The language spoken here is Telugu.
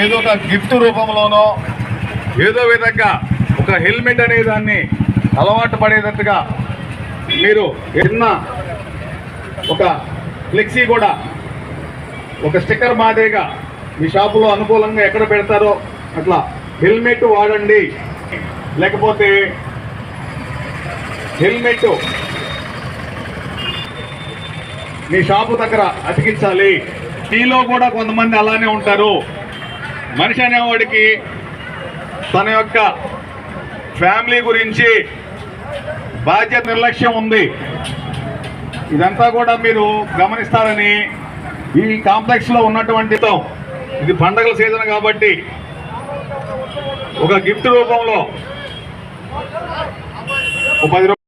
ఏదో ఒక గిఫ్ట్ రూపంలోనో ఏదో విధంగా ఒక హెల్మెట్ అనే దాన్ని అలవాటు పడేటట్టుగా మీరు చిన్న ఒక ఫ్లెక్సీ కూడా ఒక స్టిక్కర్ మాదిరిగా మీ షాపులో అనుకూలంగా ఎక్కడ పెడతారో అట్లా హెల్మెట్ వాడండి. లేకపోతే హెల్మెట్ మీ షాపు దగ్గర అతికించాలి. టీలో కూడా కొంతమంది అలానే ఉంటారు. మనిషి అనేవాడికి తన యొక్క ఫ్యామిలీ గురించి బాధ్యత నిర్లక్ష్యం ఉంది. ఇదంతా కూడా మీరు గమనిస్తారని ఈ కాంప్లెక్స్లో ఉన్నటువంటితో ఉన్నటువంటి ఇది పండగల సీజన్ కాబట్టి ఒక గిఫ్ట్ రూపంలో ఒక పది